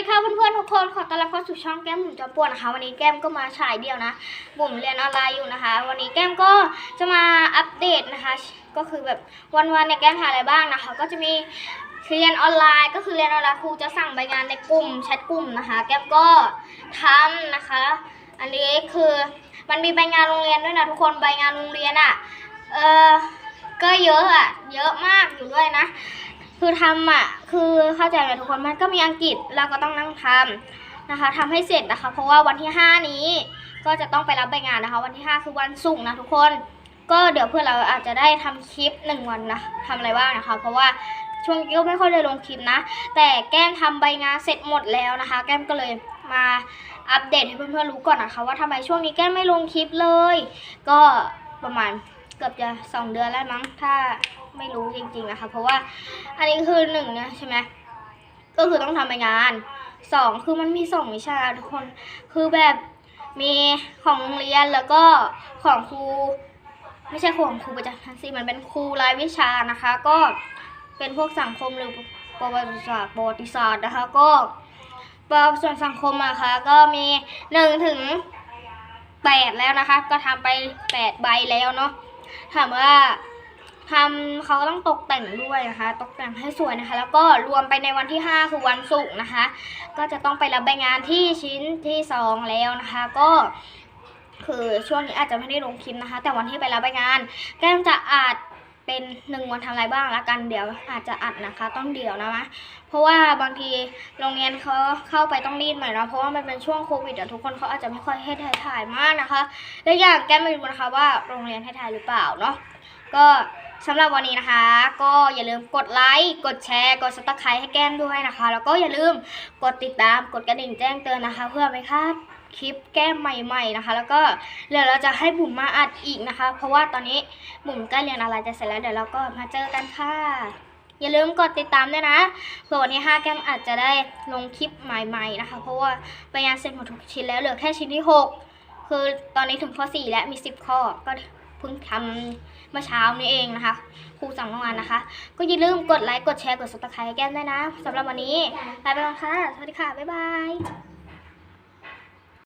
ดีค่ะเพื่อนๆทุกคนขอต้อนรับเข้าสู่ช่องแก้มหมุนจอมป่วนนะคะ วันนี้แก้มก็มาฉายเดียวนะบุ๋มเรียนออนไลน์อยู่นะคะ วันนี้แก้มก็จะมาอัปเดตนะคะ ก็คือแบบวันๆเนี่ยแก้มทำอะไรบ้างนะคะ ก็จะมีเรียนออนไลน์ ก็คือเรียนออนไลน์ครูจะสั่งใบงานในกลุ่มแชทกลุ่มนะคะ แก้มก็ทำนะคะ อันนี้คือมันมีใบงานโรงเรียนด้วยนะทุกคนใบงานโรงเรียนอะ่ะเออก็เยอะอะ่ะเยอะมากอยู่ด้วยนะ คือทำอะ คือเข้าใจไหมทุกคนมันก็มีอังกฤษเราก็ต้องนั่งทำนะคะทำให้เสร็จนะคะ เพราะว่าวันที่ 5 นี้ก็จะต้องไปรับใบงานนะคะ วันที่ 5 คือวันศุกร์นะทุกคน ก็เดี๋ยวเพื่อนเราอาจจะได้ทำคลิป 1 วันนะทำอะไรบ้างนะคะ เพราะว่าช่วงนี้ก็ไม่ค่อยได้ลงคลิปนะ แต่แก้มทำใบงานเสร็จหมดแล้วนะคะ แก้มก็เลยมาอัปเดตให้เพื่อนๆรู้ก่อนนะคะ ว่าทำไมช่วงนี้แก้มไม่ลงคลิปเลย ก็ประมาณ เกือบจะ2เดือนแล้วมั้งถ้าไม่รู้จริงๆนะคะ เพราะว่าอันนี้คือหนึ่งนะใช่ไหมก็คือต้องทำใบงานสองคือมันมีสองวิชาทุกคนคือแบบมีของโรงเรียนแล้วก็ของครูไม่ใช่ของครูประจำชั้นสี่มันเป็นครูรายวิชานะคะ ก็เป็นพวกสังคมหรือประวัติศาสตร์ประวัติศาสตร์นะคะก็ส่วนสังคมอะคะก็มีหนึ่งถึงแปดแล้วนะคะ ก็ทำไปแปดใบแล้วเนาะ ถามว่าทำเขาต้องตกแต่งด้วยนะคะ ตกแต่งให้สวยนะคะ แล้วก็รวมไปในวันที่ 5 คือวันศุกร์นะคะ ก็จะต้องไปรับใบงานที่ชิ้นที่ 2 แล้วนะคะ ก็คือช่วงนี้อาจจะไม่ได้ลงคลิปนะคะ แต่วันที่ไปรับใบงานแก้มจะอาจ เป็นหนึ่งวันทำอะไรบ้างละกันเดี๋ยวอาจจะอัดนะคะ ต้องเดี๋ยวนะมะเพราะว่าบางทีโรงเรียนเขาเข้าไปต้องรีดหน่อยนะเพราะว่ามันเป็นช่วงโควิดอะทุกคนเขาอาจจะไม่ค่อยให้ถ่ายถ่ายมากนะคะและอย่างแก้มไม่รู้นะคะว่าโรงเรียนให้ถ่ายหรือเปล่าเนาะก็สำหรับวันนี้นะคะ ก็อย่าลืมกดไลค์กดแชร์ กดซับสไครต์ให้แก้มด้วยนะคะ แล้วก็อย่าลืมกดติดตามกดกระดิ่งแจ้งเตือนนะคะ เพื่อไม่พลาด คลิปแก้มใหม่ๆนะคะ แล้วก็เดี๋ยวเราจะให้บุ๋มมาอัดอีกนะคะ เพราะว่าตอนนี้บุ๋มใกล้เรียนอะไรจะเสร็จแล้วเดี๋ยวเราก็มาเจอกันค่ะ อย่าลืมกดติดตามด้วยนะเผื่อวันที่5แก้มอาจจะได้ลงคลิปใหม่ๆนะคะ เพราะว่าไปงานเสร็จหมดทุกชิ้นแล้วเหลือแค่ชิ้นที่ 6 คือตอนนี้ถึงข้อ 4 แล้วมี 10 ข้อก็เพิ่งทำเมื่อเช้านี้เองนะคะ ครูสั่งเมื่อวานนะคะ ก็อย่าลืมกดไลค์ กดแชร์ กด subscribe ให้แก้มด้วยนะสำหรับวันนี้ลาไปก่อนค่ะ สวัสดีค่ะ บ๊ายบาย